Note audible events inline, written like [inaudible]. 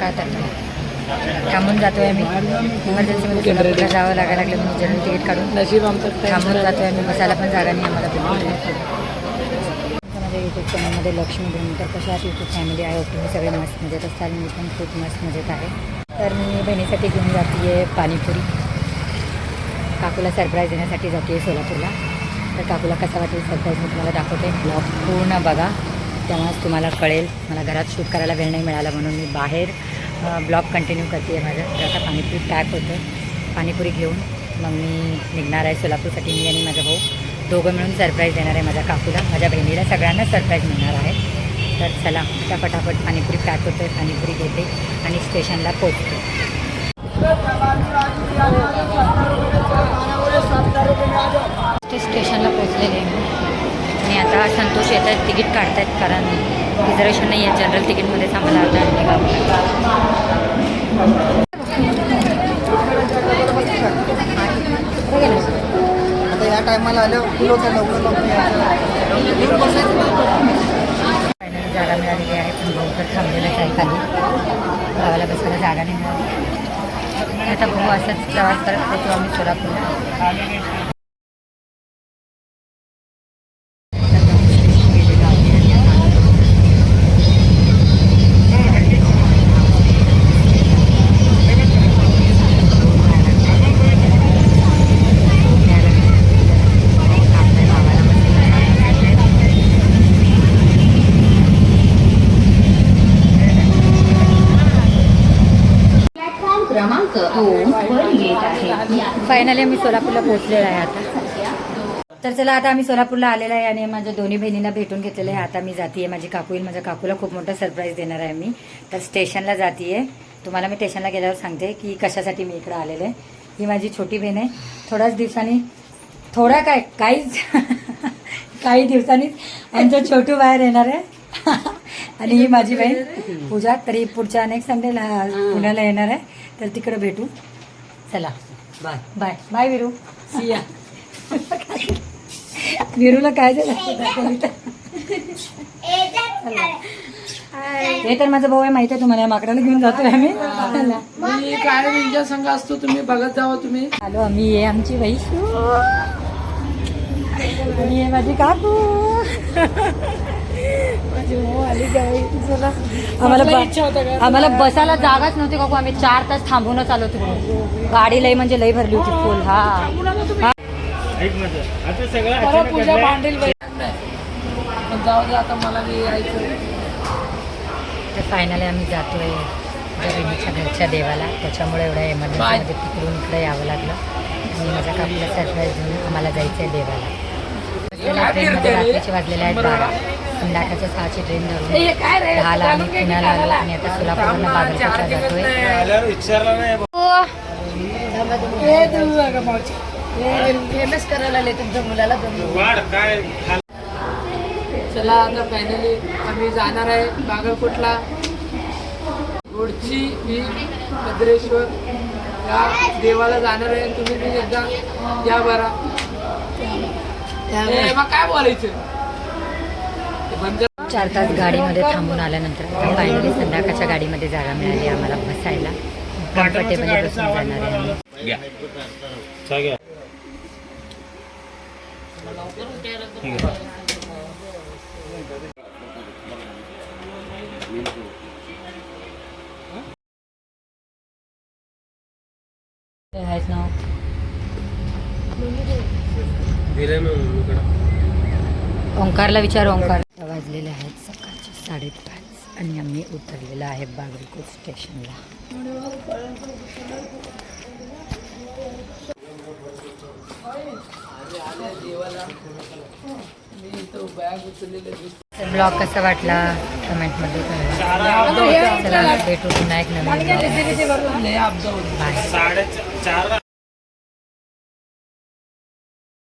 काय करतो थांबून जातोय आम्ही. इमर्जन्सीमध्ये सोलापूरला जावं लागायला लागलं म्हणून जनरल तिकीट काढून नशीब आमचं थांबून जातोय आम्ही. बसायला पण जागा नाही आम्हाला. माझ्या यूट्यूब चॅनलमध्ये लक्ष्मी तर कशा आहात यूट्यूब फॅमिली आहे होती मी सगळे मस्त मजेत असतात मी पण खूप मस्त मजेत आहे. तर मी बहिणीसाठी घेऊन जाते आहे पाणीपुरी. काकूला सरप्राईज देण्यासाठी जाते आहे सोलापूरला. तर काकूला कसा वाटेल सरप्राईज मी तुम्हाला दाखवते. ब्लॉग पूर्ण बघा. तेव्हाच तुम्हाला कळेल. मला घरात शूट करायला वेळ नाही मिळाला म्हणून मी बाहेर ब्लॉग कंटिन्यू करते आहे माझं. तर आता पाणीपुरी पॅक होतं. पाणीपुरी घेऊन मग मी निघणार आहे सोलापूरसाठी मी आणि माझा भाऊ. दोघं मिळून सरप्राईज देणार आहे माझ्या काकूला. माझ्या बहिणीला सगळ्यांना सरप्राईज मिळणार आहे. तर चला त्या फटाफट पाणीपुरी पॅक होतं पाणीपुरी घेते आणि स्टेशनला पोचते आहेत तिकीट काढतायत कारण रिझर्वेशन नाही आहे जनरल तिकीटमध्येच आम्हाला आता आता या टायमाला आलं लवकर फायनली जागा मिळालेली आहे पण भाऊ तर थांबलेलंच आहे खाली. गावाला बसायला जागा नाही मिळाली. आता भाऊ असंच प्रवास करत होतो आम्ही सोलापूरला. क्रमांक दोन वर येत आहे. फायनली आम्ही सोलापूरला पोहोचलेलो आहे आता. तर चला आता आम्ही सोलापूरला आलेलो आहे आणि माझ्या दोन्ही बहिणींना भेटून घेतलेलं आहे. आता मी जाते माझी काकू येईल. माझ्या काकूला खूप मोठा सरप्राईज देणार आहे मी. तर स्टेशनला जाते तुम्हाला मी स्टेशनला गेल्यावर सांगते की कशासाठी मी इकडं आलेलं आहे. ही माझी छोटी बहीण आहे. थोड्याच दिवसांनी थोड्या काय काहीच [laughs] काही दिवसांनीच आमचं छोटू बाहेर येणार आहे. [laughs] आणि ही माझी बहीण पूजा तरी पुढच्या अनेक संडेला पुण्याला येणार आहे. तर तिकडं भेटू. चला. Bye. Bye. Bye Viru. Siya [laughs] विरूला काय झालं? हे तर माझा भाऊ आहे माहिती आहे तुम्हाला. माकडाला घेऊन जातोय आम्ही. [laughs] मी काय तुमच्या संघ असतो तुम्ही बघत जावा तुम्ही. आलो आम्ही ये आमची आणि हे माझी काकू. [laughs] आम्हाला बसायला जागाच नव्हती काकू. आम्ही चार तास थांबूनच आलो तिकडे. गाडी लई म्हणजे लई भरली होती फुल हा. हा. तर फायनली आम्ही जातोय बहिणीच्या घरच्या देवाला. त्याच्यामुळे एवढ्या एमर्जन्सीमध्ये तिकडून इकडे यावं लागलं. आणि माझ्या काकूला सरप्राईज देऊन आम्हाला जायचं आहे देवाला ट्रेनमध्ये रात्रीचे वाजलेले आहेत बारा. संध्याकाळच्या सहाची ट्रेन धरून दहाला आम्ही पुण्याला आलो आणि आता जातोय. करायला आले तुमच्या मुलाला चला आता फायनली आम्ही जाणार आहे बागलकोटला. रोडची मी भद्रेश्वर या देवाला जाणार आहे. तुम्ही एकदा या बरा. काय बोलायचं. चार तास गाडीमध्ये थांबून आल्यानंतर फायनली संध्याकाळच्या गाडीमध्ये जागा मिळाली आम्हाला बसायला. कम्फर्टेबल बसून जाणार आहे आहेत ना. ओंकारला विचार ओंकार. वाजलेले आहेत सकाळचे साडेपाच आणि आम्ही उतरलेलो आहे बागलकोट स्टेशनला. तर ब्लॉग कसा वाटला कमेंटमध्ये कळवा. चला भेटू पुन्हा एक नवीन बाय